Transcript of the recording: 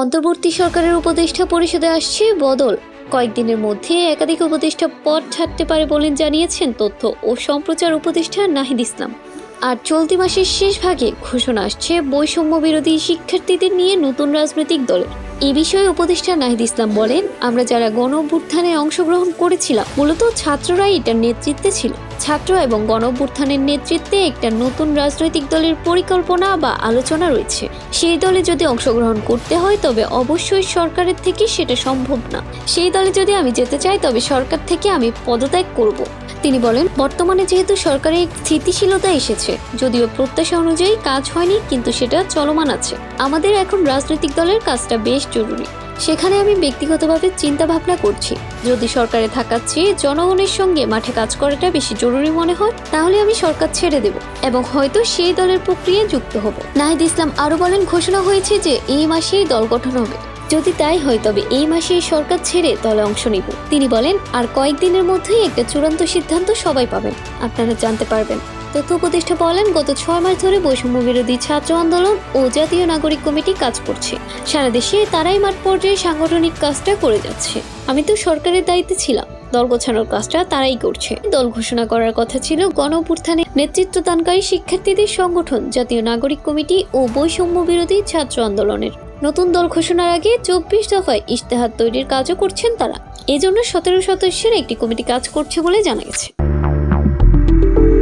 অন্তর্বর্তী সরকারের উপদেষ্টা পরিষদে আসছে বদল। কয়েকদিনের মধ্যে একাধিক উপদেষ্টা পদ ছাড়তে পারে বলেন জানিয়েছেন তথ্য ও সম্প্রচার উপদেষ্টা নাহিদ ইসলাম। আর চলতি মাসের শেষ ভাগে ঘোষণা আসছে বৈষম্য বিরোধী শিক্ষার্থীদের নিয়ে নতুন রাজনৈতিক দলের। এ বিষয়ে উপদেষ্টা নাহিদ ইসলাম বলেন, আমরা যারা গণ অভ্যুত্থানে অংশগ্রহণ করেছিলাম, মূলত ছাত্ররাই এটার নেতৃত্বে ছিল। ছাত্র এবং গণ অভ্যুত্থানের নেতৃত্বে একটা নতুন রাজনৈতিক দলের পরিকল্পনা বা আলোচনা রয়েছে। সেই দলে যদি অংশগ্রহণ করতে হয়, তবে অবশ্যই সরকারের থেকে সেটা সম্ভব না। সেই দলে যদি আমি যেতে চাই, তবে সরকার থেকে আমি পদত্যাগ করব। তিনি বলেন, বর্তমানে যেহেতু সরকারে স্থিতিশীলতা এসেছে, যদিও প্রত্যাশা অনুযায়ী কাজ হয়নি, কিন্তু সেটা চলমান আছে। আমাদের এখন রাজনৈতিক দলের কাজটা বেশ জরুরি। সেখানে আমি ব্যক্তিগতভাবে চিন্তা ভাবনা করছি। যদি সরকারে থাকার চেয়ে জনগণের সঙ্গে মাঠে কাজ করাটা বেশি জরুরি মনে হয়, তাহলে আমি সরকার ছেড়ে দেব এবং হয়তো সেই দলের প্রক্রিয়ায় যুক্ত হব। নাহিদ ইসলাম আরও বলেন, ঘোষণা হয়েছে যে এই মাসেই দল গঠন হবে। যদি তাই হয়, তবে এই মাসে সরকার ছেড়ে দলে অংশ নিব। তিনি বলেন, আর কয়েকদিনের মধ্যেই একটা চূড়ান্ত সিদ্ধান্ত সবাই পাবেন। আপনারা জানতে পারবেন। তথ্য উপদেষ্টা বলেন, গত ছয় মাস ধরে বৈষম্য বিরোধী ছাত্র আন্দোলন ও জাতীয় নাগরিক কমিটি কাজ করছে। সারা দেশে তারাই মাঠ পর্যায়ে সাংগঠনিক কাজটা করে যাচ্ছে। আমি তো সরকারের দায়িত্বে ছিলাম। দল গোছানোর কাজটা তারাই করছে। দল ঘোষণা করার কথা ছিল গণ অভ্যুত্থানে নেতৃত্বদানকারী শিক্ষার্থীদের সংগঠন, জাতীয় নাগরিক কমিটি ও বৈষম্য বিরোধী ছাত্র আন্দোলনের। নতুন দল ঘোষণার আগে চব্বিশ দফায় ইশতেহার তৈরির কাজও করছেন তারা। এজন্য সতেরো সদস্যের একটি কমিটি কাজ করছে বলে জানা গেছে।